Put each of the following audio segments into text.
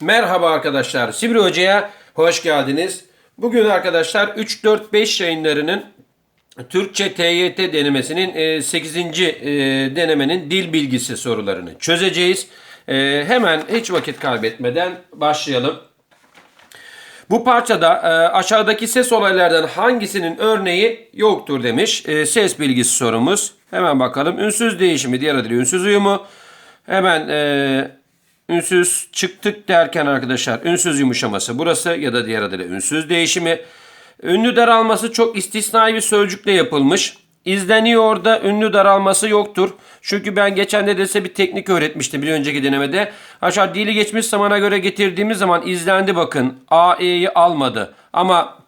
Merhaba arkadaşlar. Sivri Hoca'ya hoş geldiniz. Bugün arkadaşlar 3-4-5 yayınlarının Türkçe TYT denemesinin 8. denemenin dil bilgisi sorularını çözeceğiz. E, Hemen hiç vakit kaybetmeden başlayalım. Bu parçada e, aşağıdaki ses olaylardan hangisinin örneği yoktur demiş. E, ses bilgisi sorumuz. Hemen bakalım. Ünsüz değişimi diğer adıyla ünsüz uyumu. Hemen e, ünsüz çıktık derken arkadaşlar ünsüz yumuşaması burası ya da diğer adıyla ünsüz değişimi. Ünlü daralması çok istisnai bir sözcükle yapılmış. İzleniyor da ünlü daralması yoktur. Çünkü ben geçen de size bir teknik öğretmiştim bir önceki denemede. Aşağı dili geçmiş zamana göre getirdiğimiz zaman izlendi bakın. A, E'yi almadı. Ama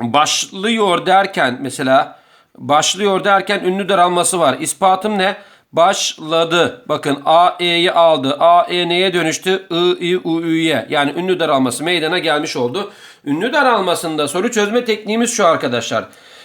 başlıyor derken mesela başlıyor derken ünlü daralması var. İspatım ne? Başladı. Bakın A, E'yi aldı. A, E neye dönüştü? I, I, U, Ü'ye. Yani ünlü daralması meydana gelmiş oldu. Ünlü daralmasında soru çözme tekniğimiz şu arkadaşlar.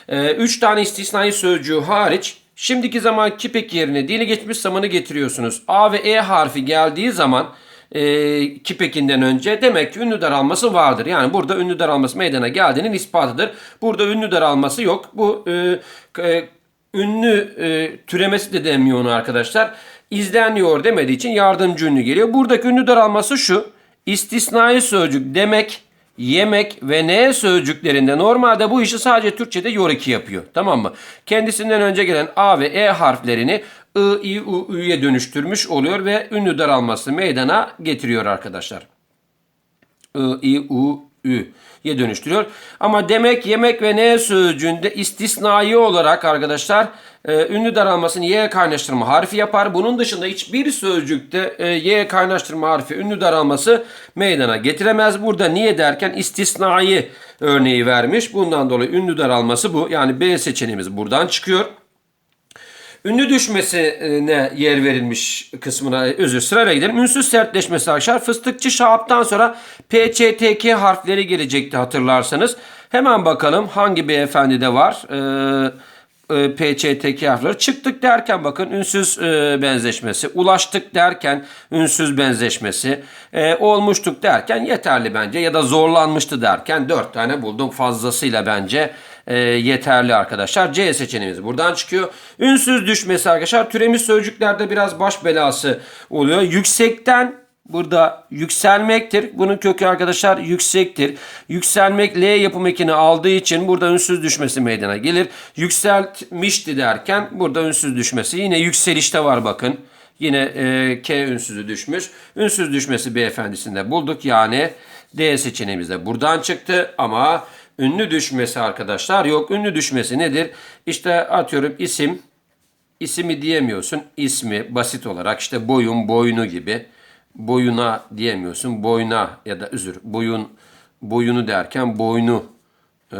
3 tane istisnai sözcüğü hariç şimdiki zaman kipek yerine dili geçmiş zamanı getiriyorsunuz. A ve E harfi geldiği zaman e, kipekinden önce demek ki ünlü daralması vardır. Yani burada ünlü daralması meydana geldiğinin ispatıdır. Burada ünlü daralması yok. Bu e, e, ünlü e, türemesi de demiyor onu arkadaşlar. İzleniyor demediği için yardımcı ünlü geliyor. Buradaki ünlü daralması şu. İstisnai sözcük demek, yemek ve ne sözcüklerinde normalde bu işi sadece Türkçe'de yoriki yapıyor. Tamam mı? Kendisinden önce gelen A ve E harflerini I, I, U, Ü'ye dönüştürmüş oluyor ve ünlü daralması meydana getiriyor arkadaşlar. I, I, U, Ü'ye dönüştürüyor. Ama demek, yemek ve ne sözcüğünde istisnai olarak arkadaşlar e, ünlü daralmasını Y kaynaştırma harfi yapar. Bunun dışında hiçbir sözcükte e, Y kaynaştırma harfi ünlü daralması meydana getiremez. Burada niye derken istisnai örneği vermiş. Bundan dolayı ünlü daralması bu. Yani B seçeneğimiz buradan çıkıyor. Ünlü düşmesine yer verilmiş kısmına özür sırayla gidelim. Ünsüz sertleşmesi arkadaşlar. Fıstıkçı şahaptan sonra P, Ç, T, K harfleri gelecekti hatırlarsanız. Hemen bakalım hangi beyefendide var. Ee, e, P, Ç, T, K harfleri. Çıktık derken bakın ünsüz e, benzeşmesi. Ulaştık derken ünsüz benzeşmesi. E, olmuştuk derken yeterli bence. Ya da zorlanmıştı derken dört tane buldum fazlasıyla bence e, yeterli arkadaşlar. C seçeneğimiz buradan çıkıyor. Ünsüz düşmesi arkadaşlar türemiş sözcüklerde biraz baş belası oluyor. Yüksekten burada yükselmektir. Bunun kökü arkadaşlar yüksektir. Yükselmek L yapım ekini aldığı için burada ünsüz düşmesi meydana gelir. Yükseltmişti derken burada ünsüz düşmesi. Yine yükselişte var bakın. Yine e, K ünsüzü düşmüş. Ünsüz düşmesi beyefendisinde bulduk. Yani D seçeneğimiz de buradan çıktı ama ünlü düşmesi arkadaşlar yok. Ünlü düşmesi nedir? İşte atıyorum isim ismi diyemiyorsun. İsmi basit olarak işte boyun boynu gibi. Boyuna diyemiyorsun. Boyna ya da özür boyun boyunu derken boynu e,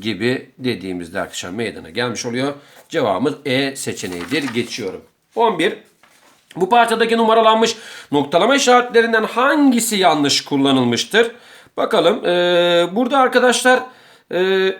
gibi dediğimizde arkadaşlar meydana gelmiş oluyor. Cevabımız E seçeneğidir. Geçiyorum. 11. Bu parçadaki numaralanmış noktalama işaretlerinden hangisi yanlış kullanılmıştır? Bakalım. Ee, burada arkadaşlar e,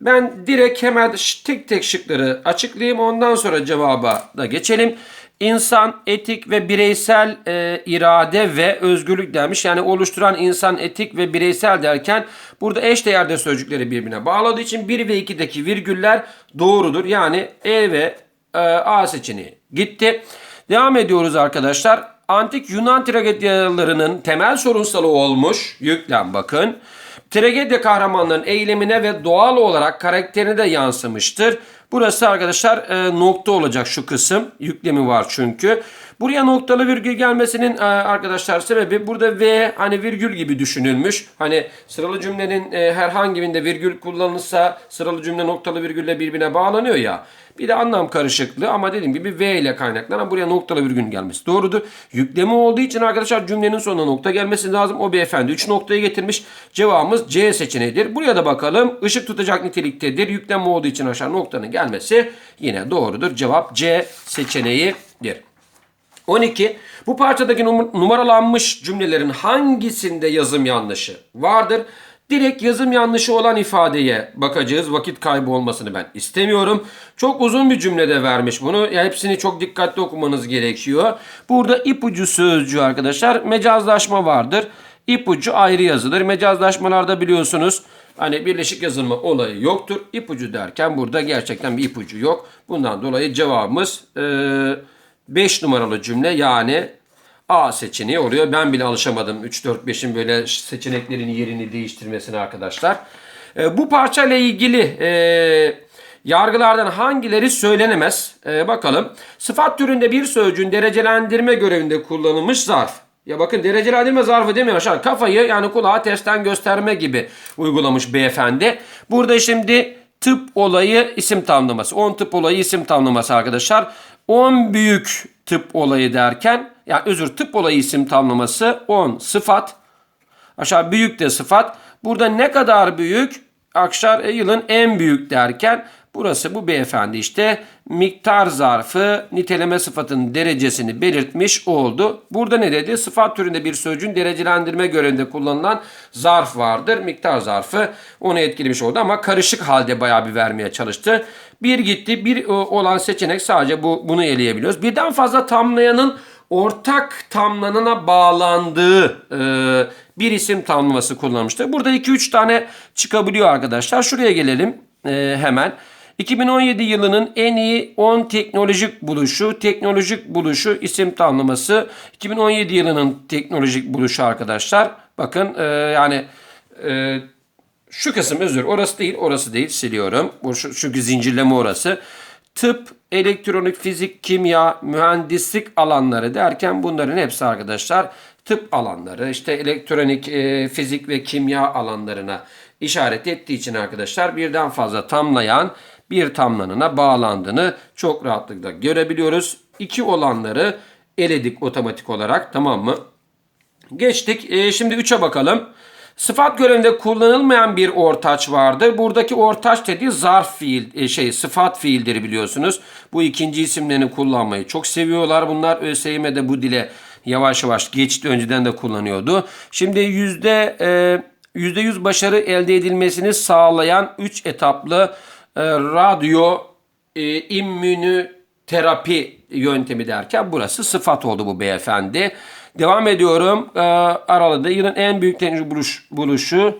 ben direkt hemen tek tek şıkları açıklayayım. Ondan sonra cevaba da geçelim. İnsan, etik ve bireysel e, irade ve özgürlük demiş. Yani oluşturan insan, etik ve bireysel derken burada eş değerde sözcükleri birbirine bağladığı için 1 ve 2'deki virgüller doğrudur. Yani E ve e, A seçeneği gitti. Devam ediyoruz arkadaşlar. Antik Yunan tragedyalarının temel sorunsalı olmuş yüklem bakın. Tragedya kahramanların eylemine ve doğal olarak karakterine de yansımıştır. Burası arkadaşlar e, nokta olacak şu kısım. Yüklemi var çünkü. Buraya noktalı virgül gelmesinin e, arkadaşlar sebebi burada V hani virgül gibi düşünülmüş. Hani sıralı cümlenin e, herhangi birinde virgül kullanılırsa sıralı cümle noktalı virgülle birbirine bağlanıyor ya. Bir de anlam karışıklığı ama dediğim gibi V ile kaynaklanan buraya noktalı virgül gelmesi doğrudur. Yükleme olduğu için arkadaşlar cümlenin sonuna nokta gelmesi lazım. O beyefendi 3 noktayı getirmiş. Cevabımız C seçeneğidir. Buraya da bakalım. Işık tutacak niteliktedir. Yükleme olduğu için aşağı noktanın gelmesi yine doğrudur. Cevap C seçeneğidir. 12. Bu parçadaki numaralanmış cümlelerin hangisinde yazım yanlışı vardır? Direkt yazım yanlışı olan ifadeye bakacağız. Vakit kaybı olmasını ben istemiyorum. Çok uzun bir cümlede vermiş bunu. Ya hepsini çok dikkatli okumanız gerekiyor. Burada ipucu sözcüğü arkadaşlar mecazlaşma vardır. İpucu ayrı yazılır. Mecazlaşmalarda biliyorsunuz hani birleşik yazılma olayı yoktur. İpucu derken burada gerçekten bir ipucu yok. Bundan dolayı cevabımız 5 numaralı cümle yani A seçeneği oluyor. Ben bile alışamadım 3, 4, 5'in böyle seçeneklerin yerini değiştirmesine arkadaşlar. E, bu parçayla ilgili e, yargılardan hangileri söylenemez? E, bakalım. Sıfat türünde bir sözcüğün derecelendirme görevinde kullanılmış zarf. Ya bakın derecelendirme zarfı demiyor aşağı. Kafayı yani kulağı testten gösterme gibi uygulamış beyefendi. Burada şimdi tıp olayı isim tamlaması. 10 tıp olayı isim tamlaması arkadaşlar. 10 büyük tıp olayı derken yani özür tıp olayı isim tamlaması 10 sıfat. Aşağı büyük de sıfat. Burada ne kadar büyük? Akşar e, yılın en büyük derken burası bu beyefendi işte miktar zarfı niteleme sıfatının derecesini belirtmiş oldu. Burada ne dedi? Sıfat türünde bir sözcüğün derecelendirme görevinde kullanılan zarf vardır. Miktar zarfı onu etkilemiş oldu ama karışık halde bayağı bir vermeye çalıştı. Bir gitti bir e, olan seçenek sadece bu bunu eleyebiliyoruz. Birden fazla tamlayanın ortak tamlanana bağlandığı e, bir isim tamlaması kullanmıştır. Burada 2-3 tane çıkabiliyor arkadaşlar. Şuraya gelelim e, hemen. 2017 yılının en iyi 10 teknolojik buluşu, teknolojik buluşu isim tamlaması. 2017 yılının teknolojik buluşu arkadaşlar. Bakın e, yani e, şu kısım özür orası değil orası değil siliyorum. Bu şu, şu zincirleme orası. Tıp, elektronik, fizik, kimya, mühendislik alanları derken bunların hepsi arkadaşlar tıp alanları işte elektronik, e, fizik ve kimya alanlarına işaret ettiği için arkadaşlar birden fazla tamlayan bir tamlanına bağlandığını çok rahatlıkla görebiliyoruz. İki olanları eledik otomatik olarak tamam mı? Geçtik. E, şimdi 3'e bakalım. Sıfat görevinde kullanılmayan bir ortaç vardır. Buradaki ortaç dediği zarf fiil, e, şey sıfat fiildir biliyorsunuz. Bu ikinci isimlerini kullanmayı çok seviyorlar. Bunlar ÖSYM'de bu dile yavaş yavaş geçti. Önceden de kullanıyordu. Şimdi yüzde e, yüzde yüz başarı elde edilmesini sağlayan 3 etaplı e, radyo e, immünoterapi yöntemi derken burası sıfat oldu bu beyefendi. Devam ediyorum. E, Aralı'da yılın en büyük teknoloji buluş, buluşu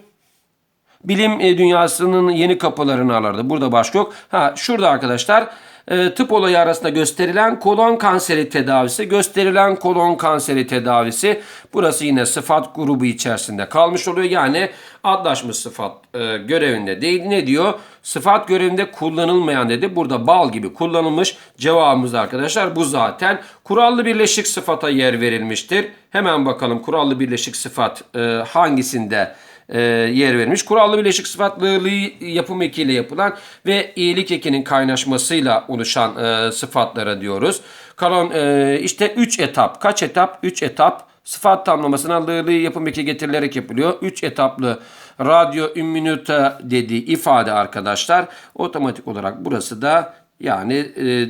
bilim e, dünyasının yeni kapılarını alardı. Burada başka yok. Ha şurada arkadaşlar e, tıp olayı arasında gösterilen kolon kanseri tedavisi, gösterilen kolon kanseri tedavisi. Burası yine sıfat grubu içerisinde kalmış oluyor. Yani adlaşmış sıfat e, görevinde değil. Ne diyor? Sıfat görevinde kullanılmayan dedi. Burada bal gibi kullanılmış. Cevabımız arkadaşlar bu zaten. Kurallı birleşik sıfata yer verilmiştir. Hemen bakalım kurallı birleşik sıfat e, hangisinde e, yer vermiş. Kurallı birleşik sıfatlı yapım ekiyle yapılan ve iyilik ekinin kaynaşmasıyla oluşan e, sıfatlara diyoruz. Kalan e, işte 3 etap. Kaç etap? 3 etap. Sıfat tamlamasına lığlı yapım eki getirilerek yapılıyor. 3 etaplı radyo immunite dediği ifade arkadaşlar. Otomatik olarak burası da yani e,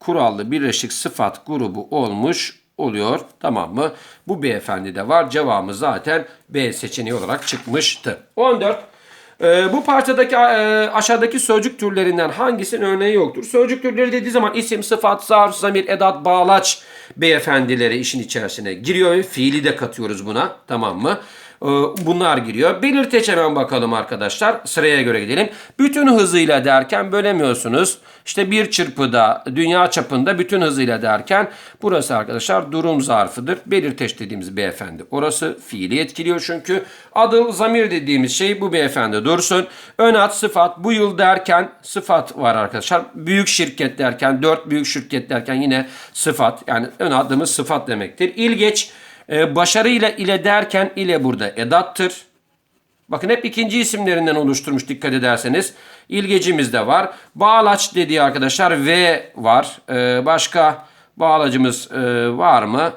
kurallı birleşik sıfat grubu olmuş oluyor. Tamam mı? Bu beyefendi de var. Cevabımız zaten B seçeneği olarak çıkmıştı. 14. Ee, bu parçadaki e, aşağıdaki sözcük türlerinden hangisinin örneği yoktur? Sözcük türleri dediği zaman isim, sıfat, zarf, zamir, edat, bağlaç beyefendileri işin içerisine giriyor ve fiili de katıyoruz buna. Tamam mı? Ee, bunlar giriyor. Belirteç hemen bakalım arkadaşlar. Sıraya göre gidelim. Bütün hızıyla derken bölemiyorsunuz. İşte bir çırpıda dünya çapında bütün hızıyla derken burası arkadaşlar durum zarfıdır. Belirteç dediğimiz beyefendi. Orası fiili etkiliyor çünkü. Adı zamir dediğimiz şey bu beyefendi dursun. Ön ad sıfat bu yıl derken sıfat var arkadaşlar. Büyük şirket derken dört büyük şirket derken yine sıfat. Yani ön adımız sıfat demektir. İlgeç ee, başarıyla ile derken ile burada edattır. Bakın hep ikinci isimlerinden oluşturmuş dikkat ederseniz. İlgecimiz de var. Bağlaç dediği arkadaşlar V var. Ee, başka bağlacımız e, var mı?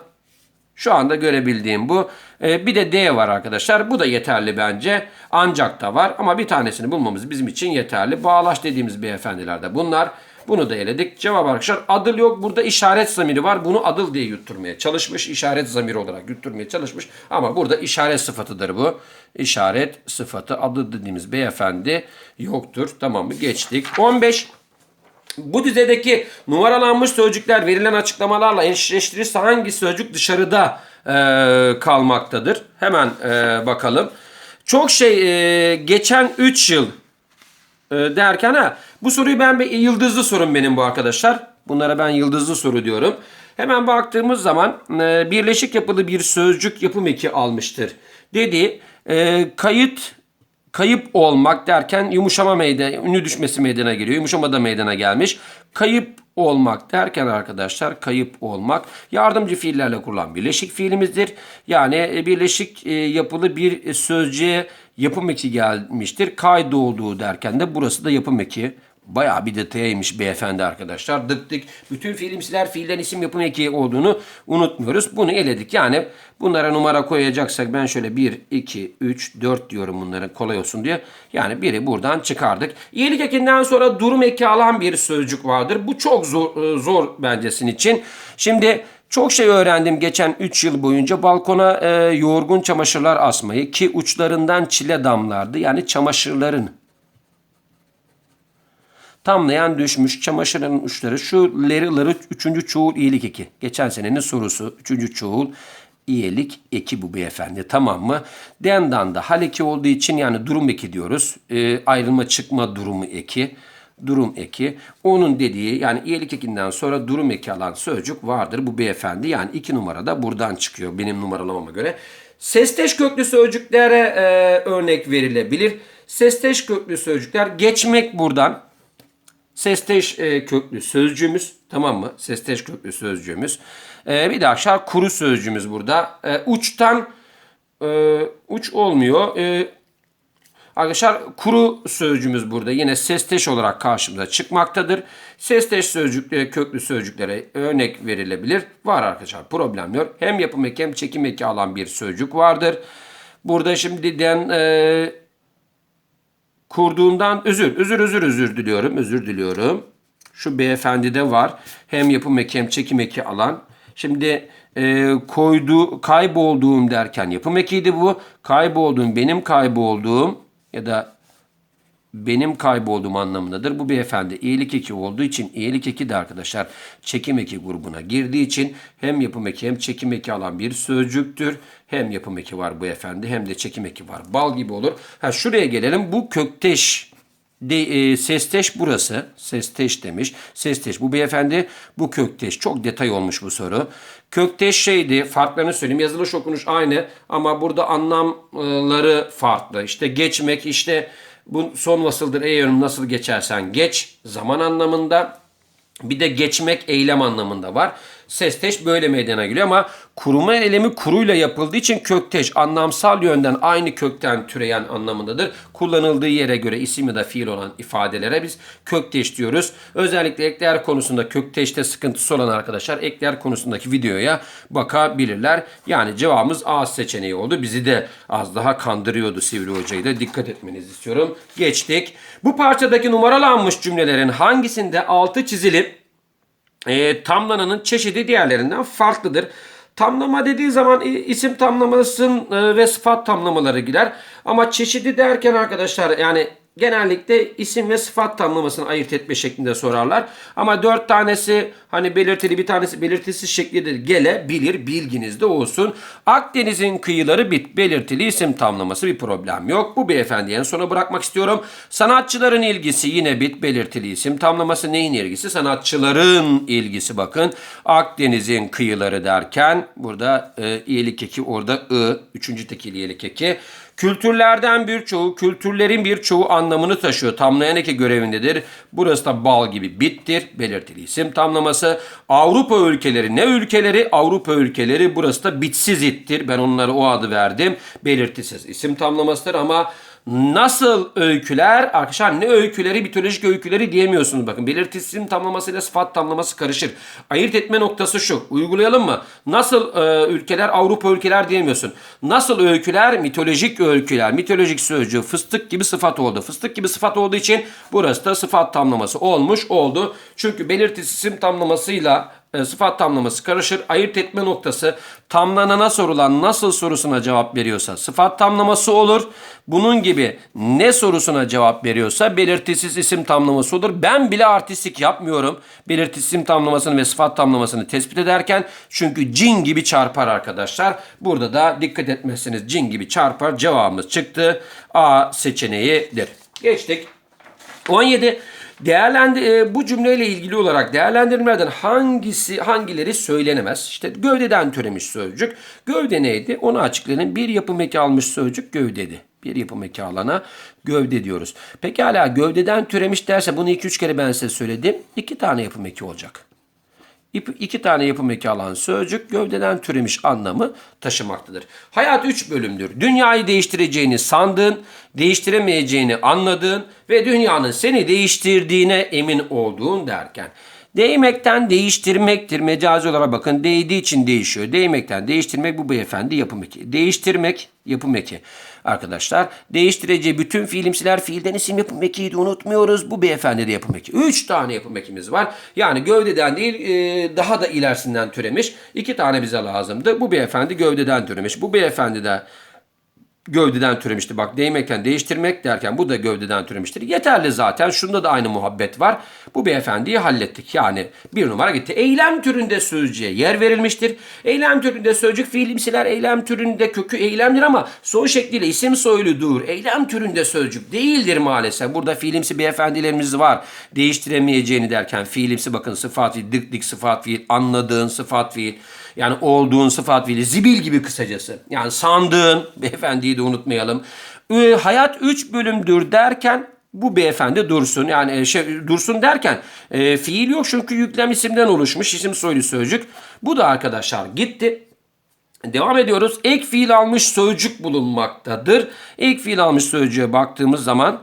Şu anda görebildiğim bu. Ee, bir de D var arkadaşlar. Bu da yeterli bence. Ancak da var ama bir tanesini bulmamız bizim için yeterli. Bağlaç dediğimiz beyefendiler de bunlar. Bunu da eledik. Cevap arkadaşlar adıl yok. Burada işaret zamiri var. Bunu adıl diye yutturmaya çalışmış. İşaret zamiri olarak yutturmaya çalışmış. Ama burada işaret sıfatıdır bu. İşaret sıfatı adı dediğimiz beyefendi yoktur. Tamam mı? Geçtik. 15. Bu dizedeki numaralanmış sözcükler verilen açıklamalarla eşleştirirse hangi sözcük dışarıda e, kalmaktadır. Hemen e, bakalım. Çok şey e, geçen 3 yıl derken ha bu soruyu ben bir yıldızlı sorum benim bu arkadaşlar. Bunlara ben yıldızlı soru diyorum. Hemen baktığımız zaman e, birleşik yapılı bir sözcük yapım eki almıştır. Dedi e, kayıt kayıp olmak derken yumuşama meydana, ünlü düşmesi meydana geliyor. Yumuşama da meydana gelmiş. Kayıp olmak derken arkadaşlar kayıp olmak yardımcı fiillerle kurulan birleşik fiilimizdir. Yani e, birleşik yapılı bir sözcüğe yapım eki gelmiştir. Kaydolduğu derken de burası da yapım eki. Bayağı bir detayıymış beyefendi arkadaşlar. Dık dık. Bütün fiilimsiler fiilden isim yapım eki olduğunu unutmuyoruz. Bunu eledik. Yani bunlara numara koyacaksak ben şöyle 1, 2, 3, 4 diyorum bunlara kolay olsun diye. Yani biri buradan çıkardık. İyilik ekinden sonra durum eki alan bir sözcük vardır. Bu çok zor, zor bence sizin için. Şimdi çok şey öğrendim geçen 3 yıl boyunca. Balkona e, yorgun çamaşırlar asmayı ki uçlarından çile damlardı. Yani çamaşırların Tamlayan düşmüş çamaşırın uçları şu leri ları üçüncü çoğul iyilik eki. Geçen senenin sorusu üçüncü çoğul iyilik eki bu beyefendi tamam mı? Dendan da hal eki olduğu için yani durum eki diyoruz. E, ayrılma çıkma durumu eki. Durum eki. Onun dediği yani iyilik ekinden sonra durum eki alan sözcük vardır bu beyefendi. Yani iki numarada buradan çıkıyor benim numaralamama göre. Sesteş köklü sözcüklere e, örnek verilebilir. Sesteş köklü sözcükler geçmek buradan. Sesteş e, köklü sözcüğümüz tamam mı? Sesteş köklü sözcüğümüz. E, bir de aşağı kuru sözcüğümüz burada. E, uçtan e, uç olmuyor. E, arkadaşlar kuru sözcüğümüz burada yine sesteş olarak karşımıza çıkmaktadır. Sesteş sözcüklere köklü sözcüklere örnek verilebilir. Var arkadaşlar problem yok. Hem yapım eki hem çekim eki alan bir sözcük vardır. Burada şimdi den e, kurduğundan özür, özür, özür, özür diliyorum, özür diliyorum. Şu beyefendide var. Hem yapım eki hem çekim eki alan. Şimdi e, koydu, kaybolduğum derken yapım ekiydi bu. Kaybolduğum, benim kaybolduğum ya da benim kaybolduğum anlamındadır. Bu beyefendi iyilik eki olduğu için iyilik eki de arkadaşlar çekim eki grubuna girdiği için hem yapım eki hem çekim eki alan bir sözcüktür. Hem yapım eki var bu efendi hem de çekim eki var. Bal gibi olur. Ha şuraya gelelim. Bu kökteş de, e, sesteş burası. Sesteş demiş. Sesteş. Bu beyefendi bu kökteş. Çok detay olmuş bu soru. Kökteş şeydi. Farklarını söyleyeyim. Yazılış okunuş aynı ama burada anlamları farklı. İşte geçmek işte bu son vasıldır ey yönüm nasıl geçersen geç zaman anlamında. Bir de geçmek eylem anlamında var. Sesteş böyle meydana geliyor ama kuruma eylemi kuruyla yapıldığı için kökteş anlamsal yönden aynı kökten türeyen anlamındadır. Kullanıldığı yere göre isim ya da fiil olan ifadelere biz kökteş diyoruz. Özellikle ekler konusunda kökteşte sıkıntısı olan arkadaşlar ekler konusundaki videoya bakabilirler. Yani cevabımız A seçeneği oldu. Bizi de az daha kandırıyordu Sivri Hoca'yı da dikkat etmenizi istiyorum. Geçtik. Bu parçadaki numaralanmış cümlelerin hangisinde altı çizilip e, tamlananın çeşidi diğerlerinden farklıdır. Tamlama dediği zaman isim tamlamasın e, ve sıfat tamlamaları girer. Ama çeşidi derken arkadaşlar yani genellikle isim ve sıfat tamlamasını ayırt etme şeklinde sorarlar. Ama dört tanesi hani belirtili bir tanesi belirtisiz şeklidir gelebilir bilginizde olsun. Akdeniz'in kıyıları bit belirtili isim tamlaması bir problem yok. Bu beyefendiyi en sona bırakmak istiyorum. Sanatçıların ilgisi yine bit belirtili isim tamlaması neyin ilgisi? Sanatçıların ilgisi bakın. Akdeniz'in kıyıları derken burada e, iyilik eki orada ı. Üçüncü tekil iyilik eki. Kültürlerden birçoğu, kültürlerin birçoğu anlamını taşıyor. Tamlayan eki görevindedir. Burası da bal gibi bittir. Belirtili isim tamlaması. Avrupa ülkeleri ne ülkeleri? Avrupa ülkeleri burası da bitsiz ittir. Ben onlara o adı verdim. Belirtisiz isim tamlamasıdır ama Nasıl öyküler? Arkadaşlar ne öyküleri mitolojik öyküleri diyemiyorsunuz. Bakın belirtisim tamlamasıyla sıfat tamlaması karışır. Ayırt etme noktası şu. Uygulayalım mı? Nasıl e, ülkeler Avrupa ülkeler diyemiyorsun. Nasıl öyküler? Mitolojik öyküler. Mitolojik sözcüğü fıstık gibi sıfat oldu. Fıstık gibi sıfat olduğu için burası da sıfat tamlaması olmuş oldu. Çünkü belirtisisim tamlamasıyla e, sıfat tamlaması karışır. Ayırt etme noktası tamlanana sorulan nasıl sorusuna cevap veriyorsa sıfat tamlaması olur. Bunun gibi ne sorusuna cevap veriyorsa belirtisiz isim tamlaması olur. Ben bile artistik yapmıyorum. Belirtisiz isim tamlamasını ve sıfat tamlamasını tespit ederken çünkü cin gibi çarpar arkadaşlar. Burada da dikkat etmezseniz cin gibi çarpar. Cevabımız çıktı. A seçeneğidir. Geçtik. 17. Değerlendi e, bu cümleyle ilgili olarak değerlendirmelerden hangisi hangileri söylenemez? İşte gövdeden türemiş sözcük. Gövde neydi? Onu açıklayalım. Bir yapım eki almış sözcük gövdedi. Bir yapım eki alana gövde diyoruz. Pekala gövdeden türemiş derse bunu 2-3 kere ben size söyledim. İki tane yapım eki olacak. İki tane yapım eki alan sözcük gövdeden türemiş anlamı taşımaktadır. Hayat üç bölümdür. Dünyayı değiştireceğini sandığın, değiştiremeyeceğini anladığın ve dünyanın seni değiştirdiğine emin olduğun derken. Değmekten değiştirmektir. Mecazi olarak bakın değdiği için değişiyor. Değmekten değiştirmek bu beyefendi yapım eki. Değiştirmek yapım eki. Arkadaşlar değiştireceği bütün fiilimsiler fiilden isim yapım ekiydi unutmuyoruz. Bu beyefendi de yapım eki. Üç tane yapım ekimiz var. Yani gövdeden değil e, daha da ilerisinden türemiş. İki tane bize lazımdı. Bu beyefendi gövdeden türemiş. Bu beyefendi de gövdeden türemişti. Bak değmekten değiştirmek derken bu da gövdeden türemiştir. Yeterli zaten. Şunda da aynı muhabbet var. Bu beyefendiyi hallettik. Yani bir numara gitti. Eylem türünde sözcüğe yer verilmiştir. Eylem türünde sözcük fiilimsiler eylem türünde kökü eylemdir ama son şekliyle isim soyludur. Eylem türünde sözcük değildir maalesef. Burada fiilimsi beyefendilerimiz var. Değiştiremeyeceğini derken fiilimsi bakın sıfat fiil, dik dik sıfat fiil, anladığın sıfat fiil. Yani olduğun sıfat fiili zibil gibi kısacası. Yani sandığın beyefendiyi de unutmayalım. Ee, hayat 3 bölümdür derken bu beyefendi dursun. Yani e, şey dursun derken e, fiil yok çünkü yüklem isimden oluşmuş isim soylu sözcük. Bu da arkadaşlar gitti. Devam ediyoruz. Ek fiil almış sözcük bulunmaktadır. Ek fiil almış sözcüğe baktığımız zaman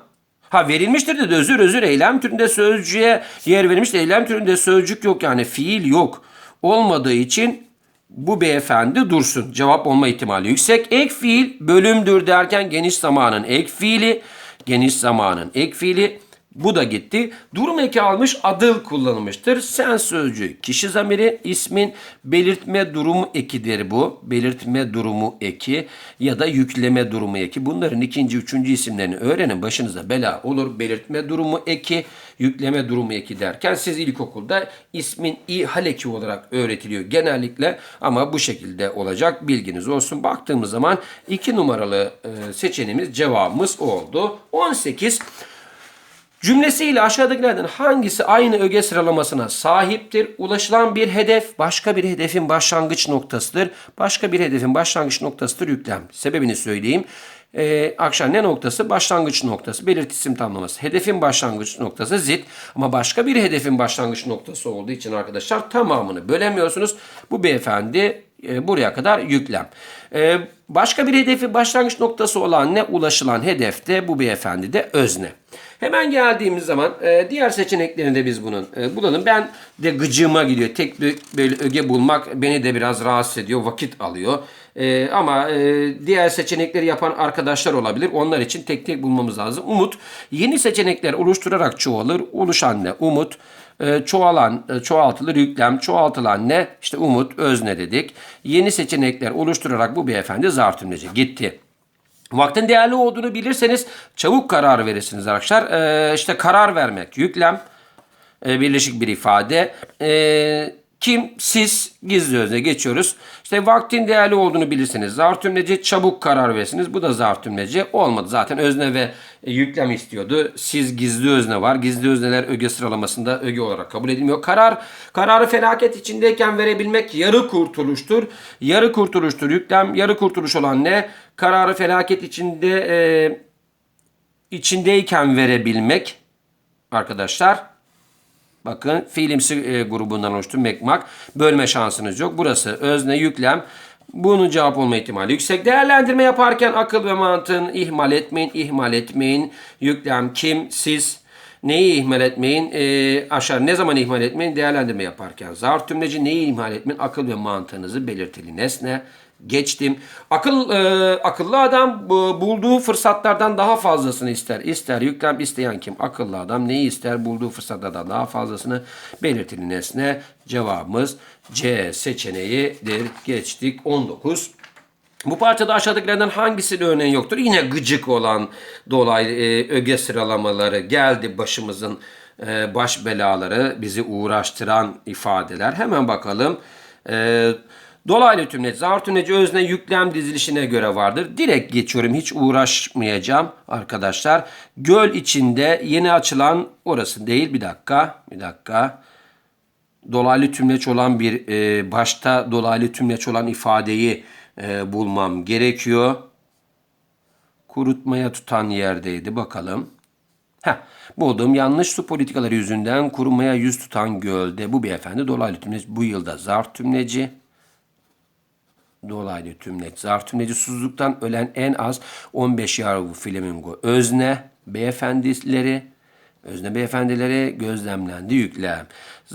Ha verilmiştir de özür özür eylem türünde sözcüğe yer verilmiştir. Eylem türünde sözcük yok yani fiil yok. Olmadığı için bu beyefendi dursun. Cevap olma ihtimali yüksek. Ek fiil bölümdür derken geniş zamanın ek fiili. Geniş zamanın ek fiili. Bu da gitti. Durum eki almış adıl kullanılmıştır. Sen sözcüğü kişi zamiri ismin belirtme durumu ekidir bu. Belirtme durumu eki ya da yükleme durumu eki. Bunların ikinci, üçüncü isimlerini öğrenin. Başınıza bela olur. Belirtme durumu eki, yükleme durumu eki derken siz ilkokulda ismin ihal eki olarak öğretiliyor genellikle ama bu şekilde olacak. Bilginiz olsun. Baktığımız zaman iki numaralı e, seçeneğimiz cevabımız oldu. 18 Cümlesiyle aşağıdakilerden hangisi aynı öge sıralamasına sahiptir? Ulaşılan bir hedef başka bir hedefin başlangıç noktasıdır. Başka bir hedefin başlangıç noktasıdır yüklem. Sebebini söyleyeyim. Ee, akşam ne noktası? Başlangıç noktası. Belirtisim tamlaması. Hedefin başlangıç noktası zit. Ama başka bir hedefin başlangıç noktası olduğu için arkadaşlar tamamını bölemiyorsunuz. Bu beyefendi buraya kadar yüklem. E, başka bir hedefi başlangıç noktası olan ne ulaşılan hedefte bu beyefendi de özne. Hemen geldiğimiz zaman e, diğer seçeneklerini de biz bunun e, bulalım. Ben de gıcığıma gidiyor. Tek bir böyle öge bulmak beni de biraz rahatsız ediyor. Vakit alıyor. E, ama e, diğer seçenekleri yapan arkadaşlar olabilir. Onlar için tek tek bulmamız lazım. Umut yeni seçenekler oluşturarak çoğalır. Oluşan ne? Umut. E, çoğalan, e, çoğaltılır yüklem, çoğaltılan ne? İşte umut, özne dedik. Yeni seçenekler oluşturarak bu beyefendi zar tümleci gitti. Vaktin değerli olduğunu bilirseniz çabuk karar verirsiniz arkadaşlar. Ee, işte karar vermek, yüklem, e, birleşik bir ifade. Ee, kim, siz, gizli özne geçiyoruz. İşte vaktin değerli olduğunu bilirseniz zar tümleci, çabuk karar verirsiniz. Bu da zar tümleci. Olmadı zaten özne ve e, yüklem istiyordu. Siz gizli özne var. Gizli özneler öge sıralamasında öge olarak kabul edilmiyor. Karar, kararı felaket içindeyken verebilmek yarı kurtuluştur. Yarı kurtuluştur yüklem. Yarı kurtuluş olan ne? Kararı felaket içinde e, içindeyken verebilmek arkadaşlar. Bakın fiilimsi e, grubundan oluştu mekmak. Bölme şansınız yok. Burası özne yüklem. Bunun cevap olma ihtimali yüksek. Değerlendirme yaparken akıl ve mantığın ihmal etmeyin. ihmal etmeyin. Yüklem kim? Siz. Neyi ihmal etmeyin? E, aşağı ne zaman ihmal etmeyin? Değerlendirme yaparken. Zar tümleci neyi ihmal etmeyin? Akıl ve mantığınızı belirtili nesne Geçtim. Akıl e, akıllı adam bu- bulduğu fırsatlardan daha fazlasını ister. İster yüklem isteyen kim? Akıllı adam neyi ister? Bulduğu fırsatlardan daha fazlasını belirtili nesne. Cevabımız C seçeneğidir. Geçtik 19. Bu parçada aşağıdakilerden hangisinin örneği yoktur? Yine gıcık olan dolaylı e, öge sıralamaları geldi başımızın e, baş belaları bizi uğraştıran ifadeler. Hemen bakalım. E, dolaylı tümleç, zar tümleci özne yüklem dizilişine göre vardır. Direkt geçiyorum hiç uğraşmayacağım arkadaşlar. Göl içinde yeni açılan orası değil bir dakika bir dakika dolaylı tümleç olan bir e, başta dolaylı tümleç olan ifadeyi e, bulmam gerekiyor. Kurutmaya tutan yerdeydi bakalım. Heh, bulduğum yanlış su politikaları yüzünden kurumaya yüz tutan gölde bu beyefendi dolaylı tümleç bu yılda zar tümleci. Dolaylı tümleç, zar tümleci susuzluktan ölen en az 15 yavru flamingo özne beyefendileri Özne beyefendileri gözlemlendi yüklem.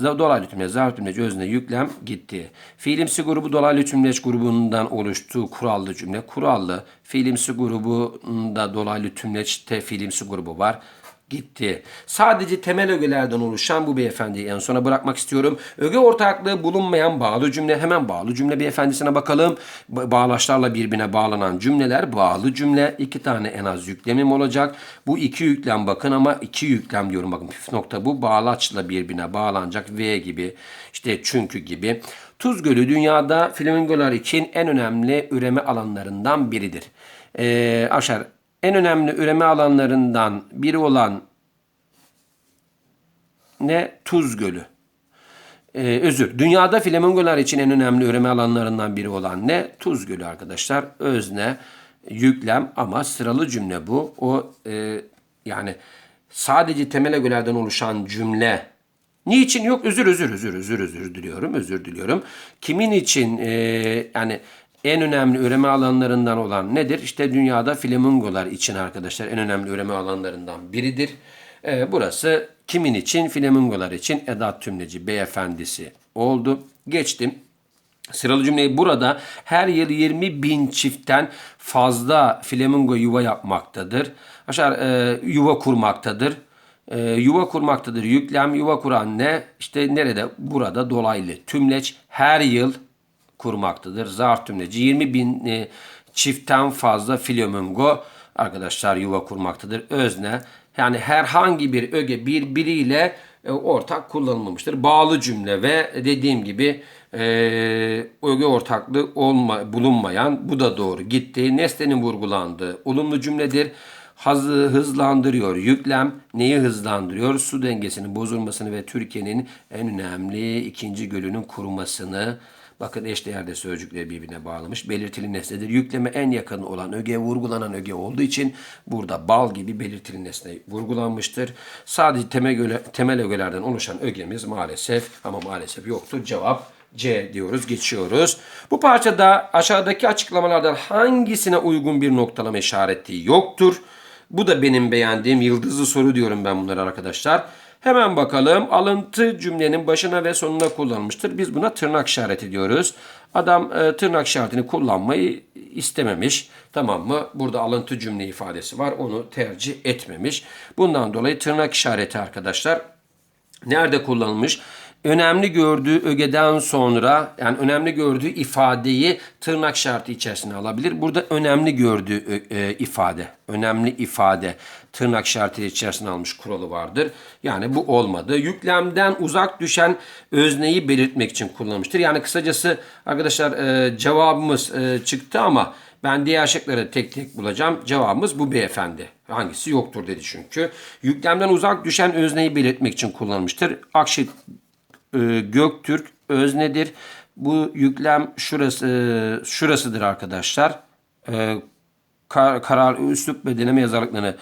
Dolaylı tümleç, zarf tümleç, özne yüklem gitti. Fiilimsi grubu dolaylı tümleç grubundan oluştuğu kurallı cümle. Kurallı fiilimsi grubunda dolaylı tümleçte fiilimsi grubu var gitti. Sadece temel ögelerden oluşan bu beyefendiyi en sona bırakmak istiyorum. Öge ortaklığı bulunmayan bağlı cümle. Hemen bağlı cümle beyefendisine bakalım. Ba- Bağlaçlarla birbirine bağlanan cümleler bağlı cümle. iki tane en az yüklemim olacak. Bu iki yüklem bakın ama iki yüklem diyorum bakın püf nokta bu. Bağlaçla birbirine bağlanacak. V gibi işte çünkü gibi. Tuz Gölü dünyada flamingolar için en önemli üreme alanlarından biridir. Ee, aşağı en önemli üreme alanlarından biri olan ne? Tuz Gölü. Ee, özür. Dünyada flamingolar için en önemli üreme alanlarından biri olan ne? Tuz Gölü arkadaşlar. Özne, yüklem ama sıralı cümle bu. O e, yani sadece temel ögelerden oluşan cümle Niçin yok? Özür özür özür özür özür diliyorum. Özür diliyorum. Kimin için e, yani en önemli üreme alanlarından olan nedir? İşte dünyada flamingolar için arkadaşlar en önemli üreme alanlarından biridir. E, burası kimin için? Flamingolar için edat tümleci beyefendisi oldu. Geçtim. Sıralı cümleyi burada her yıl 20 bin çiftten fazla flamingo yuva yapmaktadır. Aşağı e, yuva kurmaktadır. E, yuva kurmaktadır. Yüklem yuva kuran ne? İşte nerede? Burada dolaylı. Tümleç her yıl kurmaktadır. Zar tümleci 20 bin e, çiftten fazla flamingo arkadaşlar yuva kurmaktadır. Özne yani herhangi bir öge birbiriyle e, ortak kullanılmamıştır. Bağlı cümle ve dediğim gibi e, öge ortaklığı olma, bulunmayan bu da doğru gitti. Nesnenin vurgulandığı olumlu cümledir. Hazı hızlandırıyor. Yüklem neyi hızlandırıyor? Su dengesinin bozulmasını ve Türkiye'nin en önemli ikinci gölünün kurumasını Bakın eşdeğerde sözcükleri birbirine bağlamış. Belirtili nesnedir. Yükleme en yakın olan öge, vurgulanan öge olduğu için burada bal gibi belirtili nesne vurgulanmıştır. Sadece temel, öge, temel ögelerden oluşan ögemiz maalesef ama maalesef yoktur. Cevap C diyoruz, geçiyoruz. Bu parçada aşağıdaki açıklamalardan hangisine uygun bir noktalama işareti yoktur? Bu da benim beğendiğim yıldızlı soru diyorum ben bunlara arkadaşlar. Hemen bakalım. Alıntı cümlenin başına ve sonuna kullanılmıştır. Biz buna tırnak işareti diyoruz. Adam e, tırnak işaretini kullanmayı istememiş. Tamam mı? Burada alıntı cümle ifadesi var. Onu tercih etmemiş. Bundan dolayı tırnak işareti arkadaşlar nerede kullanılmış? Önemli gördüğü ögeden sonra yani önemli gördüğü ifadeyi tırnak şartı içerisine alabilir. Burada önemli gördüğü ö- e, ifade, önemli ifade tırnak şartı içerisine almış kuralı vardır. Yani bu olmadı. Yüklemden uzak düşen özneyi belirtmek için kullanılmıştır. Yani kısacası arkadaşlar e, cevabımız e, çıktı ama ben diğer şıkları tek tek bulacağım. Cevabımız bu beyefendi. Hangisi yoktur dedi çünkü. Yüklemden uzak düşen özneyi belirtmek için kullanılmıştır. Akşit e, Göktürk öznedir. Bu yüklem şurası e, şurasıdır arkadaşlar. E, kar, karar, üslup ve deneme yazarlıklarını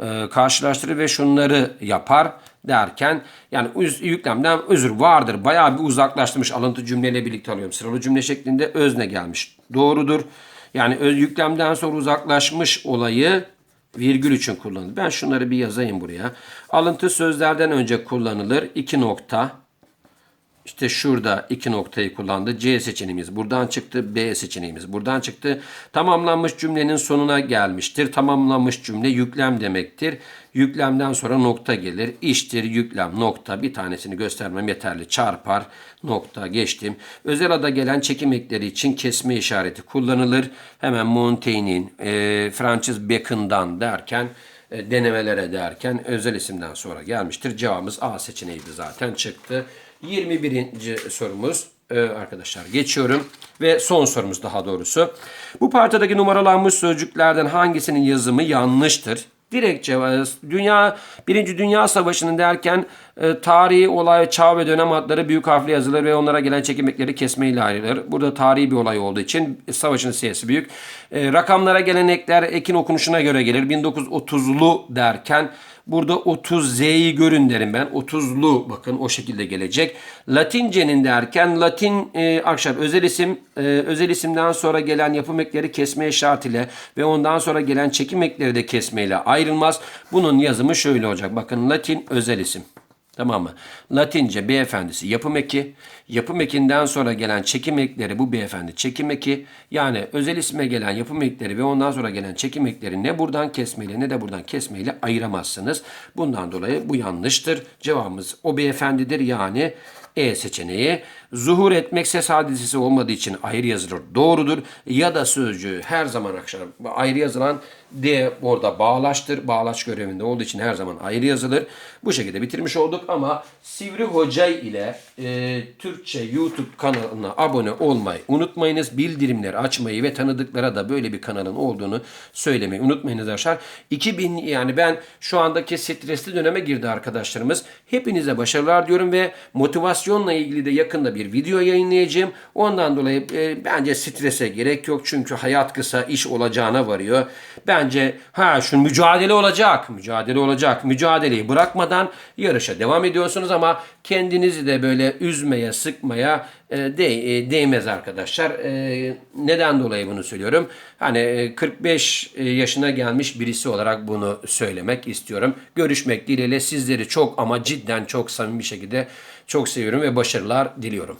e, karşılaştırır ve şunları yapar derken yani üz, yüklemden özür vardır. Bayağı bir uzaklaştırmış alıntı cümleyle birlikte alıyorum. Sıralı cümle şeklinde özne gelmiş. Doğrudur. Yani öz yüklemden sonra uzaklaşmış olayı virgül için kullanılır. Ben şunları bir yazayım buraya. Alıntı sözlerden önce kullanılır. İki nokta İşte şurada iki noktayı kullandı. C seçeneğimiz buradan çıktı. B seçeneğimiz buradan çıktı. Tamamlanmış cümlenin sonuna gelmiştir. Tamamlanmış cümle yüklem demektir. Yüklemden sonra nokta gelir. İştir, yüklem, nokta. Bir tanesini göstermem yeterli. Çarpar, nokta, geçtim. Özel ada gelen çekim ekleri için kesme işareti kullanılır. Hemen Montaigne'in, e, Francis Bacon'dan derken e, denemelere derken özel isimden sonra gelmiştir. Cevabımız A seçeneğiydi zaten çıktı. 21. sorumuz e, arkadaşlar geçiyorum ve son sorumuz daha doğrusu. Bu partadaki numaralanmış sözcüklerden hangisinin yazımı yanlıştır? Direkt cevap Dünya Birinci Dünya Savaşı'nın derken e, tarihi olay, çağ ve dönem adları büyük harfle yazılır ve onlara gelen çekimekleri kesmeyle ayrılır. Burada tarihi bir olay olduğu için savaşın siyasi büyük. E, rakamlara gelen ekler ekin okunuşuna göre gelir. 1930'lu derken Burada 30 Z'yi görün derim ben. 30'lu bakın o şekilde gelecek. Latincenin derken Latin e, arkadaşlar özel isim e, özel isimden sonra gelen yapım ekleri kesme işaretiyle ve ondan sonra gelen çekim ekleri de kesmeyle ayrılmaz. Bunun yazımı şöyle olacak. Bakın Latin özel isim. Tamam mı? Latince beyefendisi yapım eki. Yapım ekinden sonra gelen çekim ekleri bu beyefendi çekim eki. Yani özel isme gelen yapım ekleri ve ondan sonra gelen çekim ekleri ne buradan kesmeyle ne de buradan kesmeyle ayıramazsınız. Bundan dolayı bu yanlıştır. Cevabımız o beyefendidir yani E seçeneği. Zuhur etmek ses hadisesi olmadığı için ayrı yazılır. Doğrudur. Ya da sözcüğü her zaman arkadaşlar ayrı yazılan D orada bağlaçtır. Bağlaç görevinde olduğu için her zaman ayrı yazılır. Bu şekilde bitirmiş olduk ama Sivri Hoca ile e, Türkçe YouTube kanalına abone olmayı unutmayınız. Bildirimleri açmayı ve tanıdıklara da böyle bir kanalın olduğunu söylemeyi unutmayınız arkadaşlar. 2000 yani ben şu andaki stresli döneme girdi arkadaşlarımız. Hepinize başarılar diyorum ve motivasyonla ilgili de yakında bir video yayınlayacağım. Ondan dolayı e, bence strese gerek yok. Çünkü hayat kısa, iş olacağına varıyor. Bence ha şu mücadele olacak, mücadele olacak. Mücadeleyi bırakmadan yarışa devam ediyorsunuz ama kendinizi de böyle üzmeye, sıkmaya e, de, e, değmez arkadaşlar. E, neden dolayı bunu söylüyorum? Hani e, 45 yaşına gelmiş birisi olarak bunu söylemek istiyorum. Görüşmek dileğiyle sizleri çok ama cidden çok samimi bir şekilde çok seviyorum ve başarılar diliyorum.